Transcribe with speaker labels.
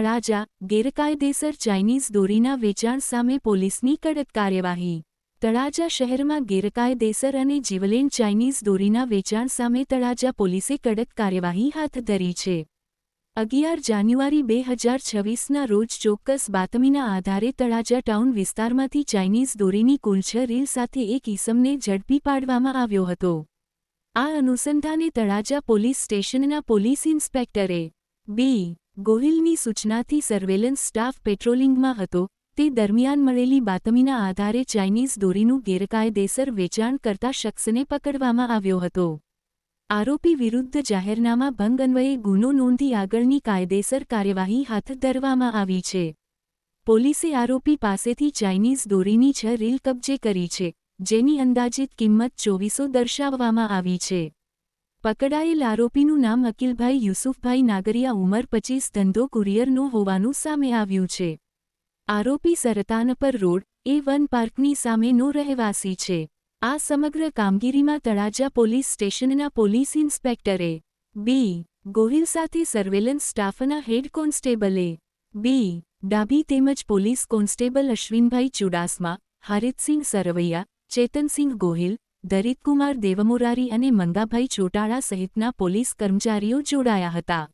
Speaker 1: તળાજા ગેરકાયદેસર ચાઇનીઝ દોરીના વેચાણ સામે પોલીસની કડક કાર્યવાહી. તળાજા શહેરમાં ગેરકાયદેસર અને જીવલેણ ચાઇનીઝ દોરીના વેચાણ સામે તળાજા પોલીસે કડક કાર્યવાહી હાથ ધરી છે. અગિયાર જાન્યુઆરી બે હજાર છવ્વીસના રોજ ચોક્કસ બાતમીના આધારે તળાજા ટાઉન વિસ્તારમાંથી ચાઇનીઝ દોરીની કુલ છ રીલ સાથે એક ઈસમને ઝડપી પાડવામાં આવ્યો હતો. આ અનુસંધાને તળાજા પોલીસ સ્ટેશનના પોલીસ ઇન્સ્પેક્ટરે બી. ગોહિલની સૂચનાથી સર્વેલન્સ સ્ટાફ પેટ્રોલિંગમાં હતો. તે દરમિયાન મળેલી બાતમીના આધારે ચાઇનીઝ દોરીનું ગેરકાયદેસર વેચાણ કરતા શખ્સને પકડવામાં આવ્યો હતો. આરોપી વિરુદ્ધ જાહેરનામા ભંગ અન્વયે ગુનો નોંધી આગળની કાયદેસર કાર્યવાહી હાથ ધરવામાં આવી છે. પોલીસે આરોપી પાસેથી ચાઇનીઝ દોરીની છ રીલ કબજે કરી છે, જેની અંદાજિત કિંમત ચોવીસો દર્શાવવામાં આવી છે. પકડાયેલ આરોપીનું નામ અકિલભાઈ યુસુફભાઈ નાગરિયા ઉંમર પચીસ, ધંધો કુરિયરનો હોવાનું સામે આવ્યું છે. આરોપી સરતાનપર રોડ, એ વન પાર્કની સામેનો રહેવાસી છે. આ સમગ્ર કામગીરીમાં તળાજા પોલીસ સ્ટેશનના પોલીસ ઇન્સ્પેક્ટરે, બી, ગોહિલ સાથે સર્વેલન્સ સ્ટાફના હેડ કોન્સ્ટેબલે, બી ડાબી તેમજ પોલીસ કોન્સ્ટેબલ અશ્વિનભાઈ ચુડાસમા, હરિતસિંહ સરવૈયા, ચેતનસિંહ ગોહિલ દરિતકુમાર દેવમુરારી અને મંગાભાઈ ચોટાળા સહિતના પોલીસ કર્મચારીઓ જોડાયા હતા.